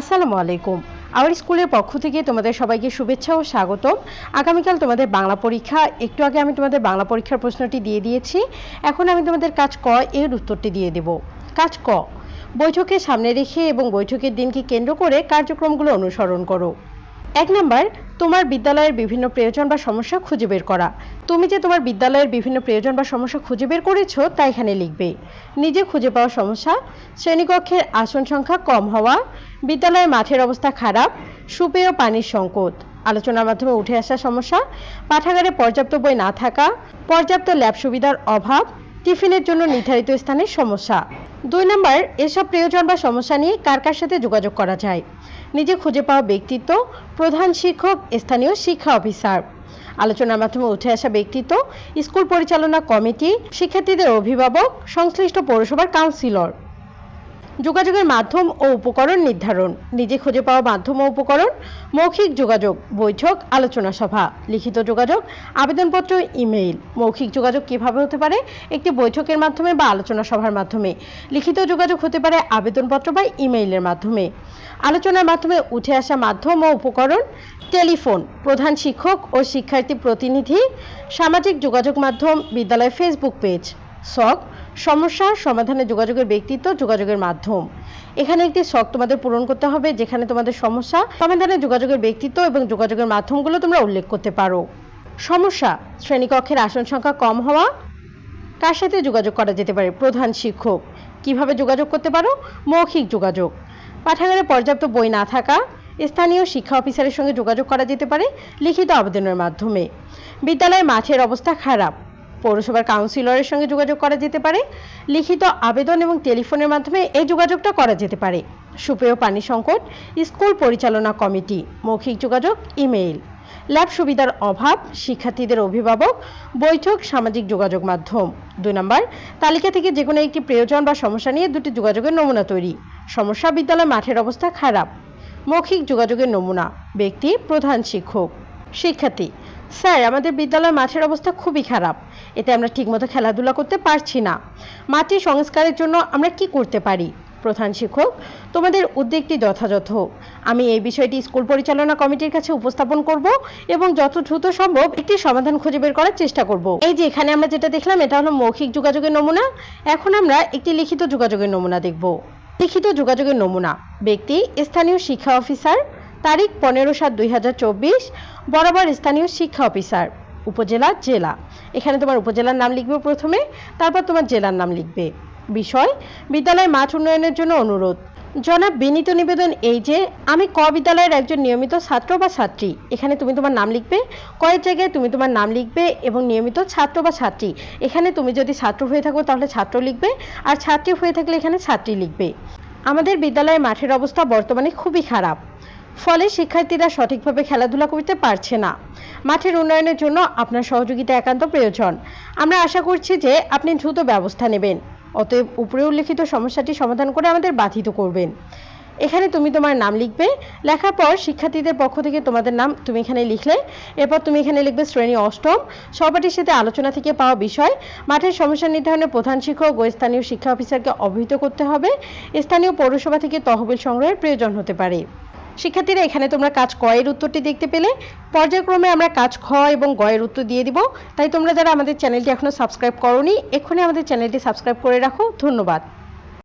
আসসালামু আলাইকুম। আমার স্কুলের পক্ষ থেকে তোমাদের সবাইকে শুভেচ্ছা ও স্বাগতম। আগামীকাল তোমাদের বাংলা পরীক্ষা। একটু আগে আমি তোমাদের বাংলা পরীক্ষার প্রশ্নটি দিয়ে দিয়েছি। এখন আমি তোমাদের কাজ ক এর উত্তরটি দিয়ে দেব। কাজ ক। বৈঠকে সামনে রেখে এবং বৈঠকের দিনকে কেন্দ্র করে কার্যক্রমগুলো অনুসরণ করো। এক নাম্বার, তোমার বিদ্যালয়ের বিভিন্ন প্রয়োজন বা সমস্যা খুঁজে বের করা। তুমি যে তোমার বিদ্যালয়ের বিভিন্ন প্রয়োজন বা সমস্যা খুঁজে বের করেছ, তা এখানে লিখবে। নিজে খুঁজে পাওয়া সমস্যা, শ্রেণীকক্ষের আসন সংখ্যা কম হওয়া, বিদ্যালয়ের মাঠের অবস্থা খারাপ সুপেয় পানির সংকট আলোচনার মাধ্যমে উঠে আসা সমস্যা, পাঠাগারে পর্যাপ্ত বই না থাকা, পর্যাপ্ত ল্যাব সুবিধার অভাব, টিফিনের জন্য নির্ধারিত স্থানের সমস্যা। দুই নম্বর, এসব প্রয়োজন বা সমস্যা নিয়ে কার কার সাথে যোগাযোগ করা যায়? নিজে খুঁজে পাওয়া ব্যক্তিত্ব, প্রধান শিক্ষক, স্থানীয় শিক্ষা অফিসার। আলোচনার মাধ্যমে উঠে আসা ব্যক্তিত্ব, স্কুল পরিচালনা কমিটি, শিক্ষার্থীদের অভিভাবক, সংশ্লিষ্ট পৌরসভার কাউন্সিলর যোগাযোগের মাধ্যম ও উপকরণ নির্ধারণ। নিজে খুঁজে পাওয়া মাধ্যম ও উপকরণ, মৌখিক যোগাযোগ বৈঠক, আলোচনা সভা, লিখিত যোগাযোগ, আবেদনপত্র, ইমেইল। মৌখিক যোগাযোগ কীভাবে হতে পারে? একটি বৈঠকের মাধ্যমে বা আলোচনা সভার মাধ্যমে। লিখিত যোগাযোগ হতে পারে আবেদনপত্র বা ইমেইলের মাধ্যমে। আলোচনার মাধ্যমে উঠে আসা মাধ্যম ও উপকরণ, টেলিফোন, প্রধান শিক্ষক ও শিক্ষার্থী প্রতিনিধি, সামাজিক যোগাযোগ মাধ্যম বিদ্যালয় ফেসবুক পেজ, সক সমস্যা, সমাধানে যোগাযোগের ব্যক্তিত্ব, যোগাযোগের মাধ্যম। এখানে একটি শখ তোমাদের পূরণ করতে হবে, যেখানে তোমাদের সমস্যা, সমাধানে যোগাযোগের ব্যক্তিত্ব এবং যোগাযোগের মাধ্যমগুলো তোমরা উল্লেখ করতে পারো। সমস্যা, শ্রেণীকক্ষের আসন সংখ্যা কম হওয়া, কার সাথে যোগাযোগ করা যেতে পারে? প্রধান শিক্ষক। কীভাবে যোগাযোগ করতে পারো? মৌখিক যোগাযোগ। পাঠাগারে পর্যাপ্ত বই না থাকা, স্থানীয় শিক্ষা অফিসারের সঙ্গে যোগাযোগ করা যেতে পারে লিখিত আবেদনের মাধ্যমে। বিদ্যালয়ের মাঠের অবস্থা খারাপ। পৌরসভার কাউন্সিলরের সঙ্গে যোগাযোগ করা যেতে পারে, লিখিত আবেদন এবং টেলিফোনের মাধ্যমে এই যোগাযোগটা করা যেতে পারে। সুপেয় পানি সংকট, স্কুল পরিচালনা কমিটি, মৌখিক যোগাযোগ, ইমেইল। ল্যাব সুবিধার অভাব, শিক্ষার্থীদের অভিভাবক, বৈঠক, সামাজিক যোগাযোগ মাধ্যম। দুই নম্বর, তালিকা থেকে যে কোনো একটি প্রয়োজন বা সমস্যা নিয়ে দুটি যোগাযোগের নমুনা তৈরি। সমস্যা বিদ্যালয় মাঠের অবস্থা খারাপ। মৌখিক যোগাযোগের নমুনা, ব্যক্তি প্রধান শিক্ষক। শিক্ষার্থী, স্যার, আমাদের বিদ্যালয় মাঠের অবস্থা খুবই খারাপ। এতে আমরা ঠিকমতো খেলাধুলা করতে পারছি না। মাঠের সংস্কারের জন্য আমরা কি করতে পারি? প্রধান শিক্ষক, তোমাদের উদ্যোগটি যথাযথ। আমি এই বিষয়টি স্কুল পরিচালনা কমিটির কাছে উপস্থাপন করব এবং যত দ্রুত সম্ভব একটি সমাধান খুঁজে বের করার চেষ্টা করব। এই যে এখানে আমরা যেটা দেখলাম, এটা হলো মৌখিক যোগাযোগের নমুনা। এখন আমরা একটি লিখিত যোগাযোগের নমুনা দেখব। লিখিত যোগাযোগের নমুনা। ব্যক্তি, স্থানীয় শিক্ষা অফিসার, তারিখ পনেরো সাত দুই বরাবর স্থানীয় শিক্ষা অফিসার। উপজেলা, জেলা। এখানে তোমার উপজেলার নাম লিখবে প্রথমে, তারপর তোমার জেলার নাম লিখবে। বিষয় বিদ্যালয় মাঠ উন্নয়নের জন্য অনুরোধ। জনাব বিনীত নিবেদন এই যে, আমি ক বিদ্যালয়ের একজন নিয়মিত ছাত্র বা ছাত্রী। এখানে তুমি তোমার নাম লিখবে, কয়েক জায়গায় তুমি তোমার নাম লিখবে এবং নিয়মিত ছাত্র বা ছাত্রী। এখানে তুমি যদি ছাত্র হয়ে থাকো তাহলে ছাত্র লিখবে, আর ছাত্রী হয়ে থাকলে এখানে ছাত্রী লিখবে। আমাদের বিদ্যালয়ের মাঠের অবস্থা বর্তমানে খুবই খারাপ। ফলে শিক্ষার্থীরা সঠিকভাবে খেলাধুলা করতে পারছে না। মাঠের উন্নয়নের জন্য আপনার সহযোগিতা একান্ত প্রয়োজন। আমরা আশা করছি যে আপনি দ্রুত ব্যবস্থা নেবেন। অতএব উপরে উল্লেখিত সমস্যাটি সমাধান করে আমাদের বাধিত করবেন। এখানে তুমি তোমার নাম লিখবে। লেখার পর শিক্ষার্থীদের পক্ষ থেকে তোমাদের নাম তুমি এখানে লিখলে। এরপর তুমি এখানে লিখবে শ্রেণি অষ্টম। সহপাঠীর সাথে আলোচনা থেকে পাওয়া বিষয়। মাঠের সমস্যা নির্ধারণে প্রধান শিক্ষক ও স্থানীয় শিক্ষা অফিসারকে অবহিত করতে হবে। স্থানীয় পৌরসভা থেকে তহবিল সংগ্রহের প্রয়োজন হতে পারে। শিক্ষার্থীরা, এখানে তোমরা কাজ ক এর উত্তরটি দেখতে পেলে। পর্যায়ক্রমে আমরা কাজ খ এবং গয়ের উত্তর দিয়ে দিব। তাই তোমরা যারা আমাদের চ্যানেলটি এখনও সাবস্ক্রাইব করনি, এক্ষুনি আমাদের চ্যানেলটি সাবস্ক্রাইব করে রাখো। ধন্যবাদ।